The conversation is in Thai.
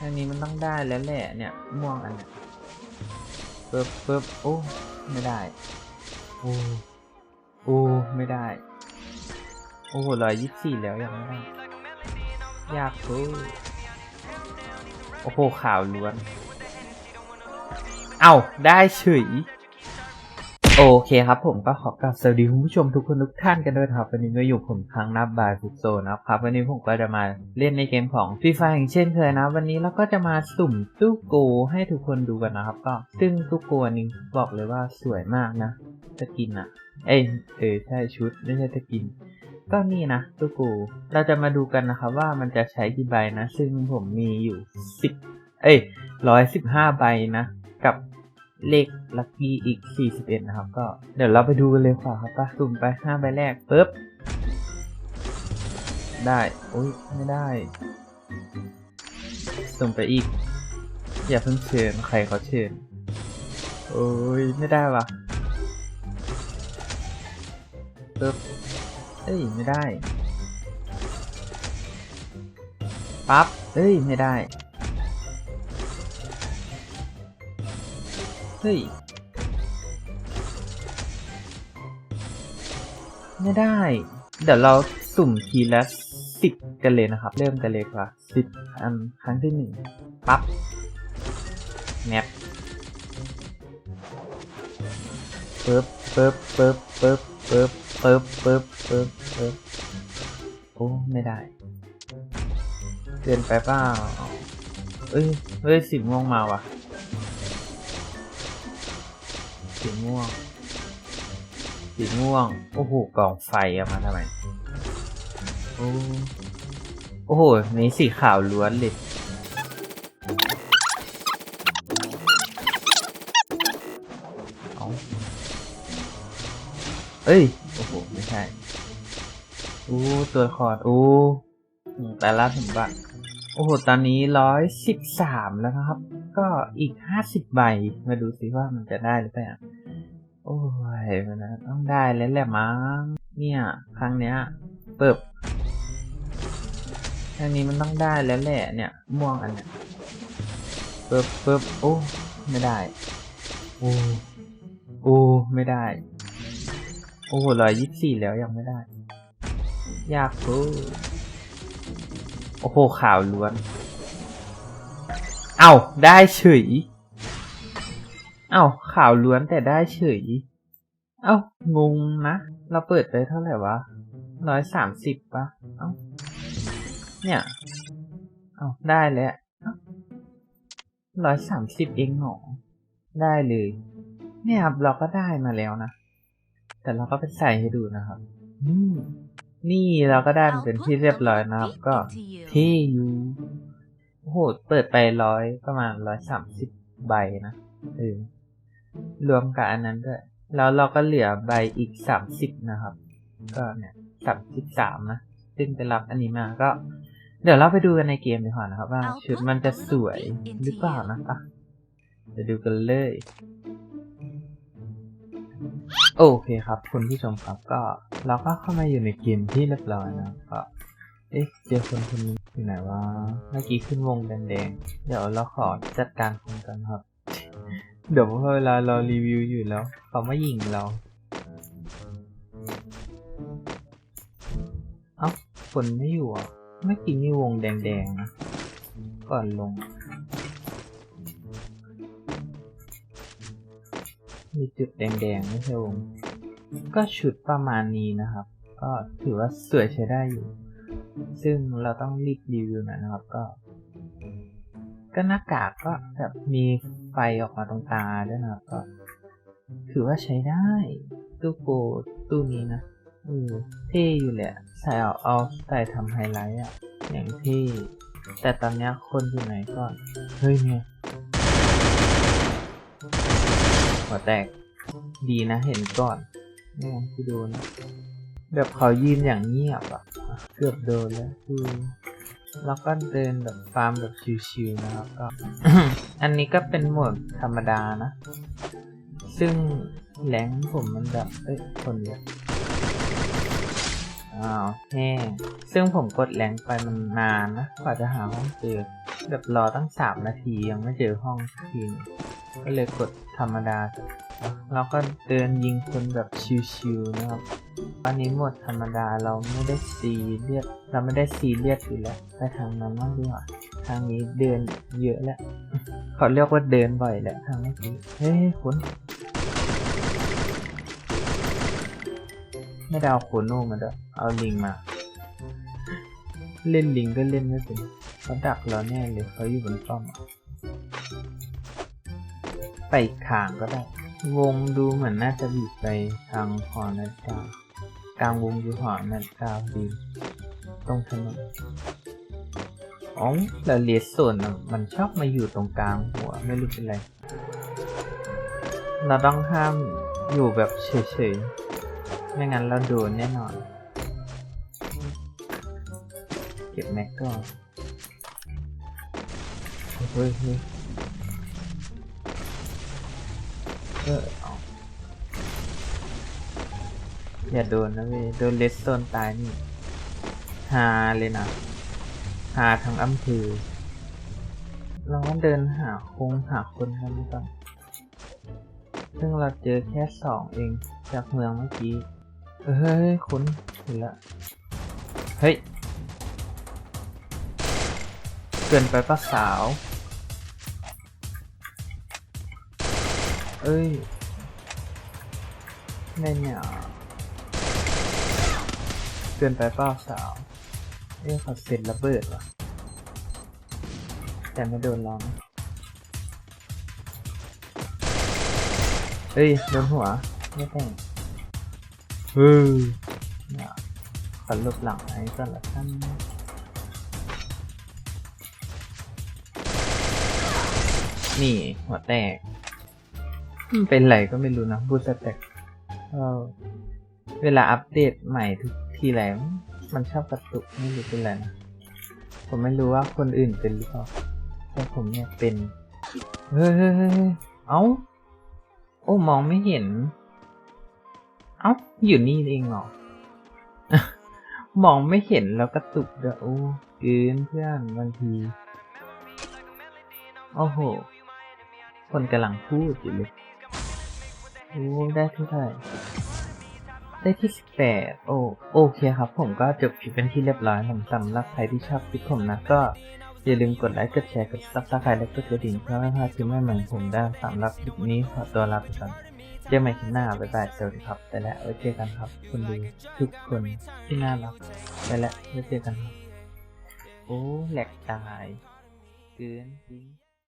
อันนี้มันต้องได้แล้วแหละเนี่ย ม่วงอันเนี่ยปึ๊บปึ๊บโอ้ ไม่ได้ โอ้โอ้ไม่ได้ โอ้ร้อยยี่สี่แล้วยังไม่ได้ยากเูโอ้โห ข่าวล้วน เอ้าได้เฉย โอเคครับผมก็ขอกราบสวัสดีคุณผู้ชมทุกคนทุกท่านกันด้วยครับวันนี้ก็อยู่ผมครั้งนับบายฟุกโซนะครับวันนี้ผมก็จะมาเล่นในเกมของฟรีไฟอย่างเช่นเคยนะ วันนี้เราก็จะมาสุ่มตู้โกให้ทุกคนดูกันนะครับ ก็ซึ่งตู้โกนี้บอกเลยว่าสวยมากนะสกินอะเอ้ยเออใช่ชุดไม่ใช่สกิน ก็นี่นะตู้โกเราจะมาดูกันนะครับว่ามันจะใช้กี่ใบนะ ซึ่งผมมีอยู่สิบเอ้ยร้อยสิบห้าใบนะ กับ เลขลัคกี้อีก 41 นะครับ ก็เดี๋ยวเราไปดูกันเลยค่ะครับปะสุ่มไป 5 ใบแรกปึ๊บ ได้โอ้ยไม่ได้สุ่มไปอีก อย่าเพิ่งเชิญใครเขาเชิญ โอ้ยไม่ได้วะปึ๊บเอ้ยไม่ได้ ปั๊บเอ้ยไม่ได้ ฮ้ย ไม่ได้ เดี๋ยวเราสุ่มทีละสิบกันเลยนะครับ เริ่มกันเลยค่ะสิบอันครั้งที่หนึ่งปั๊บแมปปึ๊บปึ๊บปึ๊บปึ๊บปึ๊บปึ๊บปึ๊บปึ๊บปึ๊บโอ้ไม่ได้เกินไปเปล่าเอ้ยเฮ้ยสิบม่วงมาว่ะ สีม่วง สีม่วง โอ้โหกล่องไฟเอามาทำไม โอ้โอ้โหนี่สีขาวล้วนเลยเอาเอ้ย โอ้โห ไม่ใช่โอ้ตัวคอร์ดโอ้แต่ละสมบัติ โอ้โห ตอนนี้ร้อยสิบสามแล้วครับ ก็อีกห้าสิบใบ มาดูสิว่ามันจะได้หรือเปล่า โอ้ยมันะต้องได้แล้วแหละมั้ง เนี่ย ครั้งเนี้ย เปิบครั้งนี้มันต้องได้แล้วแหละ เนี่ย ม่วงอันเนี้ยเปิบเปิบโอ้ ไม่ได้ โอ้โอ้ไม่ได้ โอ้โหร้อยยี่สิบสี่แล้วยังไม่ได้ ยากฟู โอ้โหข่าวล้วน เอ้าได้เฉย เอ้าข่าวล้วนแต่ได้เฉย เอ้างงนะ เราเปิดไปเท่าไหร่วะร้อยสามสิบปะเอ้าเนี่ย เอ้าได้แล้วร้อยสามสิบเองหนอได้เลย เนี่ยครับเราก็ได้มาแล้วนะ แต่เราก็ไปใส่ให้ดูนะครับ อืม นี่เราก็ได้มาเป็นที่เรียบร้อยนะครับ ก็เท่อยู่โอ้โหเปิดไปร้อยประมาณร้อยสามสิบใบนะเออรวมกับอันนั้นด้วย แล้วเราก็เหลือใบอีกสามสิบนะครับ ก็เนี่ยสามสิบสามนะซึ่งไปรับอันนี้มาก็ เดี๋ยวเราไปดูกันในเกมดีกว่านะครับ ว่าชุดมันจะสวยหรือเปล่านะอะเดี๋ยวดูกันเลย โอเคครับ คุณผู้ชมครับก็เราก็เข้ามาอยู่ในเกมที่เรียบร้อยนะก็เอ๊ะเจอคนคนนี้อยู่ไหนวะเมื่อกี้ขึ้นวงแดงๆเดี๋ยวเราขอจัดการคนกันครับ เดี๋ยวพอเวลาเรารีวิวอยู่แล้วเขามายิงเราเอ้าคนไม่อยู่อะเมื่อกี้มีวงแดงๆนะก่อนลง มีจุดแดงๆไม่ใช่วงก็ชุดประมาณนี้นะครับ ก็ถือว่าสวยใช้ได้อยู่ ซึ่งเราต้องรีบรีวิวหน่อยนะครับก็ ก็หน้ากากก็แบบมีไฟออกมาตรงตาด้วยนะครับก็ ถือว่าใช้ได้ตู้โกตู้นี้นะเออเท่อยู่แหละใส่เอาเอาใส่ทำไฮไลท์อะอย่างเท่แต่ตอนเนี้ยคนอยู่ไหนก่อนเฮ้ยเนี่ย หัวแตก ดีนะเห็นก่อนนี่ยังที่โดน แบบเขายืนอย่างเงียบอะเกือบโดนแล้วคือแล้วก็เดินแบบฟาร์มแบบชิวๆนะครับก็ อันนี้ก็เป็นโหมดธรรมดานะ ซึ่งแรงผมมันแบบ เอ้ยคนเยอะอ้าวแห้งซึ่งผมกดแรงไปมันนานนะ กว่าจะหาห้องเจอแบบรอตั้งสามนาทียังไม่เจอห้องทีหนึ่ง ก็เลยกดธรรมดา เราก็เดินยิงคนแบบชิวๆนะครับตอนนี้หมดธรรมดาเราไม่ได้ซีเรียสเราไม่ได้ซีเรียสอยู่แล้วไปทางนั้นมากดีกว่าทางนี้เดินเยอะแล้วเขาเรียกว่าเดินบ่อยแหละทางเมื่อกี้เฮ้ยคุณไม่ได้เอาโคโน่มาด้วยเอาลิงมา เล่นลิงก็เล่นไม่เป็นเขาดักเราแน่เลยเขาอยู่บนป้อม อะไปอีกทางก็ได้ วงดูเหมือนน่าจะบีบไปทางหอนาฬิกากลางวงคือหอนาฬิกาดีตรงถนนอ๋อแล้วเลสโซนน่ะมันชอบมาอยู่ตรงกลางหัวไม่รู้เป็นไร เราต้องห้ามอยู่แบบเฉยๆ ไม่งั้นเราโดนแน่นอน เก็บแม็กก่อนเฮ้ย เออเอาอย่าโดนนะเว้ยโดนเลสโซนตายนี่ฮาเลยนะฮาทั้งอำเภอเราก็เดินหาคงหาคนกันดีกว่อนซึ่งเราเจอแค่สองเองจากเมืองเมื่อกี้ เฮ้ยคุณเห็นละ เฮ้ย เกินไปปะสาว เอ้ยไม่เนี่ยเกินไปเปล่าสาวเอ้ยเขาเซ็นระเบิดว่ะแต่ไม่โดนลองเฮ้ยโดนหัวไม่แต่งเฮ้ยเนี่ยขอลบหลังไอ้ก่อนละท่านนี่หัวแตก เป็นไรก็ไม่รู้นะบูสแต็กเออเวลาอัปเดตใหม่ทุกทีไรมันชอบกระตุกไม่รู้เป็นไรนะผมไม่รู้ว่าคนอื่นเป็นหรือเปล่าแต่ผมเนี่ยเป็นเฮ้ยเฮ้ยเฮ้ยเฮ้ยเอ้า โอ้มองไม่เห็น เอ้า อยู่นี่เองเหรอ มองไม่เห็นแล้วกระตุกเด้อโอ้เกินเพื่อนบางที โอ้โห คนกำลังพูดอยู่เลย โอ้ได้เท่าไหร่ได้ที่สิบแปดโอโอเคครับ ผมก็จบคลิปเป็นที่เรียบร้อยผมสำหรับใครที่ชอบคลิปผมนะ ก็อย่าลืมกดไลค์ กดแชร์ กดซับสไครต์และกดกระดิ่งเพื่อไม่พลาดคลิปใหม่ๆของผมได้สำหรับคลิปนี้ขอตัวลาไปก่อนเจอกันใหม่คลิปหน้า บ๊ายบายสวัสดีครับไปแล้วไว้เจอกันครับคุณดูทุกคนที่น่ารักไปแล้วไว้เจอกันครับ โอ้แหลกตาย เกินจริง